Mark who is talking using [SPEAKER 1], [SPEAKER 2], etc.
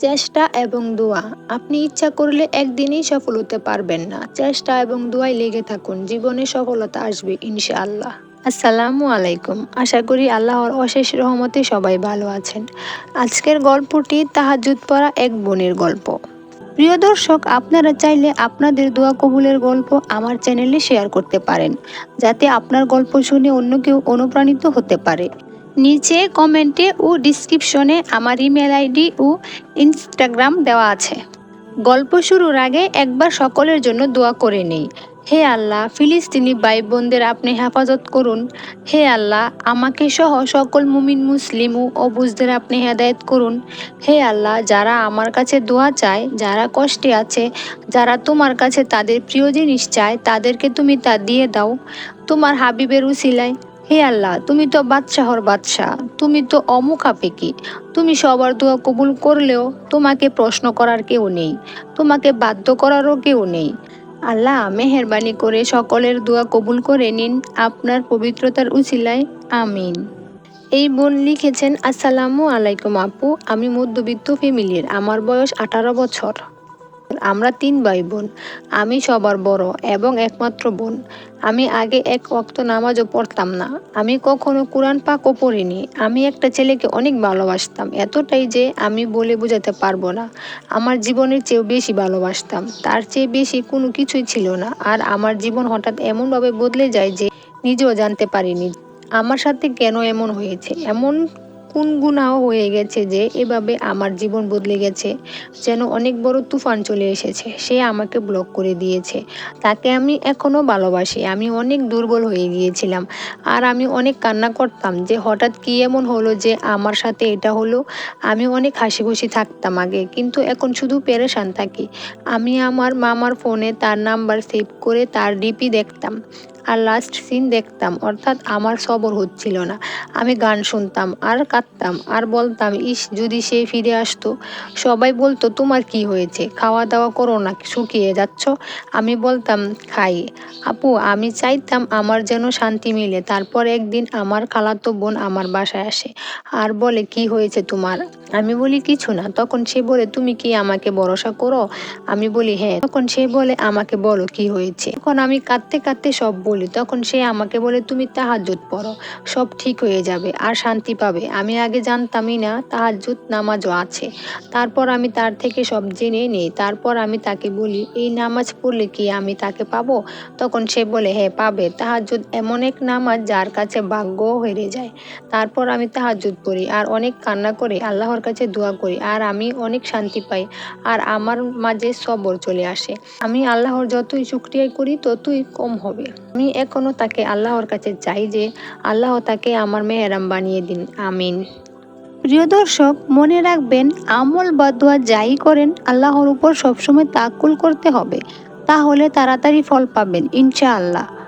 [SPEAKER 1] চেষ্টা এবং দোয়া। আপনি ইচ্ছা করলে একদিনেই সফল হতে পারবেন না। চেষ্টা এবং দোয়ায় লেগে থাকুন। জীবনে সফলতা আসবে, ইনশাআল্লাহ। আসসালামু আলাইকুম। আশা করি আল্লাহর অশেষ রহমতে সবাই ভালো আছেন। আজকের গল্পটি তাহাজুদ পড়া এক বোনের গল্প। প্রিয় দর্শক, আপনারা চাইলে আপনাদের দোয়া কবুলের গল্প আমার চ্যানেলে শেয়ার করতে পারেন, যাতে আপনার গল্প শুনে অন্য কেউ অনুপ্রাণিত হতে পারে। নিচে কমেন্টে ও ডিসক্রিপশনে আমার ইমেল আইডি ও ইনস্টাগ্রাম দেওয়া আছে। গল্প শুরুর আগে একবার সকলের জন্য দোয়া করে নেই। হে আল্লাহ, ফিলিস্তিনি ভাই বোনদের আপনি হেফাজত করুন। হে আল্লাহ, আমাকে সহ সকল মুমিন, মুসলিম ও অবুজদের আপনি হেদায়ত করুন। হে আল্লাহ, যারা আমার কাছে দোয়া চায়, যারা কষ্টে আছে, যারা তোমার কাছে তাদের প্রিয় জিনিস চায়, তাদেরকে তুমি তা দিয়ে দাও। তোমার হাবিবের উসিলায় হে আল্লাহ, তুমি তো বাদশাহর বাদশাহ, তুমি তো অমুখাপেকি তুমি সবার দোয়া কবুল করলেও তোমাকে প্রশ্ন করার কেউ নেই, তোমাকে বাধ্য করারও কেউ নেই। আল্লাহ, মেহরবানি করে সকলের দোয়া কবুল করে নিন আপনার পবিত্রতার উচিলায়, আমিন। এই বোন লিখেছেন, আসসালামু আলাইকুম আপু, আমি মধ্যবিত্ত ফ্যামিলির, আমার বয়স আঠারো বছর। আমরা তিন ভাই বোন আমি সবার বড় এবং একমাত্র বোন। আমি আগে এক অক্ত নামাজও পড়তাম না। আমি কখনো কোরআন পাকও পড়িনি। আমি একটা ছেলেকে অনেক ভালোবাসতাম। এতটাই যে আমি বলে বোঝাতে পারব না। আমার জীবনের চেয়েও বেশি ভালোবাসতাম। তার চেয়ে বেশি কোনো কিছুই ছিল না। আর আমার জীবন হঠাৎ এমনভাবে বদলে যায় যে নিজেও জানতে পারিনি। আমার সাথে কেন এমন হয়েছে? এমন কোন গুণাও হয়ে গেছে যে এভাবে আমার জীবন বদলে গেছে, যেন অনেক বড় তুফান চলে এসেছে। সে আমাকে ব্লক করে দিয়েছে। তাকে আমি এখনও ভালোবাসি। আমি অনেক দুর্বল হয়ে গিয়েছিলাম। আর আমি অনেক কান্না করতাম যে হঠাৎ কী এমন হলো যে আমার সাথে এটা হলো। আমি অনেক হাসি খুশি থাকতাম আগে, কিন্তু এখন শুধু পেরেশান থাকি। আমি আমার মামার ফোনে তার নাম্বার সেভ করে তার ডিপি দেখতাম আর লাস্ট সিন দেখতাম। অর্থাৎ আমার সবর হচ্ছিল না। আমি গান শুনতাম আর কাঁদতাম আর বলতাম, ইস, যদি সে ফিরে আসতো, সবাই বলতো, তোমার কি হয়েছে? খাওয়া দাওয়া করো না, শুকিয়ে যাচ্ছ? আমি বলতাম, খাই। আপু, আমি চাইতাম আমার যেন শান্তি মিলে। তারপর একদিন আমার খালাতো বোন আমার বাসায় আসে, আর বলে, কি হয়েছে তোমার? আমি বলি, কিছু না। তখন সে বলে, তুমি কি আমাকে ভরসা করো? আমি বলি হ্যাঁ। তখন সে বলে, আমাকে বলো কি হয়েছে? তখন আমি কাঁদতে কাঁদতে সব বলি। তখন সে আমাকে বলে, তুমি তাহাজুত পড়ো, সব ঠিক হয়ে যাবে আর শান্তি পাবে। আমি আগে জানতামই না তাহাজুত নামাজও আছে। তারপর আমি তার থেকে সব জেনে নিই। তারপর আমি তাকে বলি, এই নামাজ পড়লে কি আমি তাকে পাবো? তখন সে বলে হ্যাঁ পাবে। তাহাজুদ এমন এক নামাজ যার কাছে ভাগ্যও হেরে যায়। তারপর আমি তাহাজুদ পড়ি আর অনেক কান্না করে আল্লাহর কাছে দোয়া করি আর আমি অনেক শান্তি পাই আর আমার মাঝে সবর চলে আসে। আমি আল্লাহর যতই শুক্রিয়াই করি, ততই কম হবে। আমি এখনও তাকে আল্লাহর কাছে চাই যে আল্লাহ তাকে আমার মেহরাম বানিয়ে দিন। আমিন। প্রিয় দর্শক, মনে রাখবেন, আমল বা দোয়া যাই করেন, আল্লাহর উপর সবসময় তাকুল করতে হবে। তাহলে তাড়াতাড়ি ফল পাবেন, ইনশাআল্লাহ।